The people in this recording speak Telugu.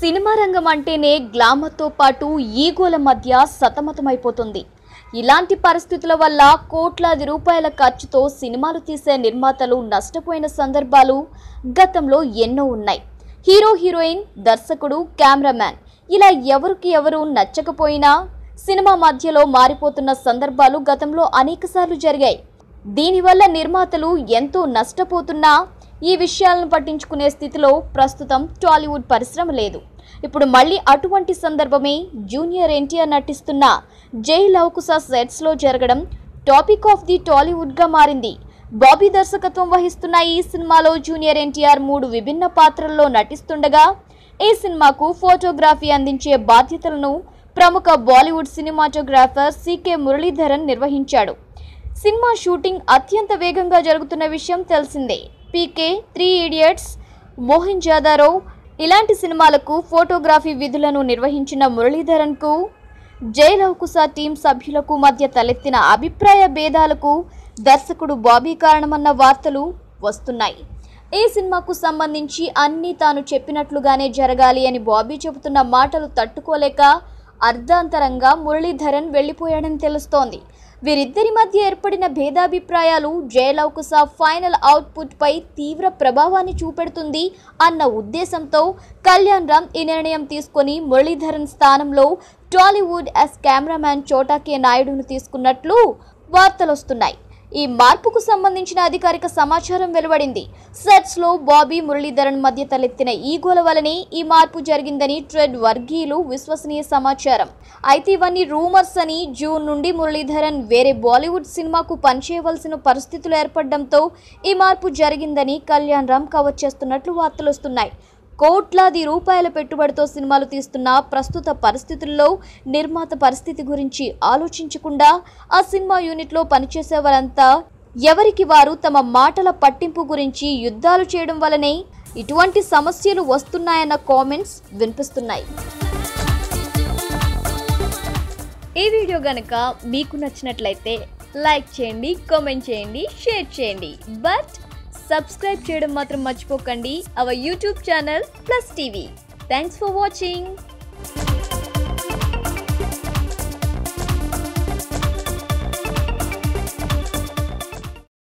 సినిమా రంగం అంటేనే గ్లామర్తో పాటు ఈగోల మధ్య సతమతమైపోతుంది. ఇలాంటి పరిస్థితుల వల్ల కోట్లాది రూపాయల ఖర్చుతో సినిమాలు తీసే నిర్మాతలు నష్టపోయిన సందర్భాలు గతంలో ఎన్నో ఉన్నాయి. హీరో హీరోయిన్ దర్శకుడు కెమెరామ్యాన్ ఇలా ఎవరికి ఎవరు నచ్చకపోయినా సినిమా మధ్యలో మారిపోతున్న సందర్భాలు గతంలో అనేకసార్లు జరిగాయి. దీనివల్ల నిర్మాతలు ఎంతో నష్టపోతున్నా ఈ విషయాలను పట్టించుకునే స్థితిలో ప్రస్తుతం టాలీవుడ్ పరిశ్రమ లేదు. ఇప్పుడు మళ్ళీ అటువంటి సందర్భమే జూనియర్ ఎన్టీఆర్ నటిస్తున్న జై లవకుశ సెట్స్లో జరగడం టాపిక్ ఆఫ్ ది టాలీవుడ్గా మారింది. బాబీ దర్శకత్వం వహిస్తున్న ఈ సినిమాలో జూనియర్ ఎన్టీఆర్ మూడు విభిన్న పాత్రల్లో నటిస్తుండగా ఈ సినిమాకు ఫోటోగ్రఫీ అందించే బాధ్యతలను ప్రముఖ బాలీవుడ్ సినిమాటోగ్రాఫర్ సికే మురళీధరన్ నిర్వహించాడు. సినిమా షూటింగ్ అత్యంత వేగంగా జరుగుతున్న విషయం తెలిసిందే. PK three idiots Mohenjo Daro ఇలాంటి సినిమాలకు ఫోటోగ్రఫీ విధులను నిర్వహించిన మురళీధరన్కు జయలవకుశ టీం సభ్యులకు మధ్య తలెత్తిన అభిప్రాయ భేదాలకు దర్శకుడు బాబీ కారణమన్న వార్తలు వస్తున్నాయి. ఈ సినిమాకు సంబంధించి అన్నీ తాను చెప్పినట్లుగానే జరగాలి అని బాబీ చెబుతున్న మాటలు తట్టుకోలేక అర్ధాంతరంగా మురళీధరన్ వెళ్ళిపోయాడని తెలుస్తోంది. వీరిద్దరి మధ్య ఏర్పడిన భేదాభిప్రాయాలు జయలవకుశ ఫైనల్ అవుట్పుట్పై తీవ్ర ప్రభావాన్ని చూపెడుతుంది అన్న ఉద్దేశంతో కళ్యాణ్ రామ్ ఈ నిర్ణయం తీసుకొని మురళీధరన్ స్థానంలో టాలీవుడ్ యాస్ కెమెరామ్యాన్ చోటాకే నాయుడును తీసుకున్నట్లు వార్తలొస్తున్నాయి. ఈ మార్పుకు సంబంధించిన అధికారిక సమాచారం వెలువడింది. సెట్స్లో బాబీ మురళీధరన్ మధ్య తలెత్తిన ఈగోల వలనే ఈ మార్పు జరిగిందని ట్రెడ్ వర్గీయులు విశ్వసనీయ సమాచారం. అయితే ఇవన్నీ రూమర్స్ అని జూన్ నుండి మురళీధరన్ వేరే బాలీవుడ్ సినిమాకు పనిచేయవలసిన పరిస్థితులు ఏర్పడడంతో ఈ మార్పు జరిగిందని కళ్యాణ్ రామ్ కవర్ చేస్తున్నట్లు వార్తలు వస్తున్నాయి. కోట్లాది రూపాయల పెట్టుబడితో సినిమాలు తీస్తున్న ప్రస్తుత పరిస్థితుల్లో నిర్మాత పరిస్థితి గురించి ఆలోచించకుండా ఆ సినిమా యూనిట్లో పనిచేసే వారంతా ఎవరికి వారు తమ మాటల పట్టింపు గురించి యుద్ధాలు చేయడం వలనే ఇటువంటి సమస్యలు వస్తున్నాయన్న కామెంట్స్ వినిపిస్తున్నాయి. ఈ వీడియో గనక మీకు నచ్చినట్లయితే లైక్ చేయండి కామెంట్ చేయండి షేర్ చేయండి. బట్ సబ్స్క్రైబ్ చేయడం మాత్రం మర్చిపోకండి. Our YouTube channel plus TV thanks for watching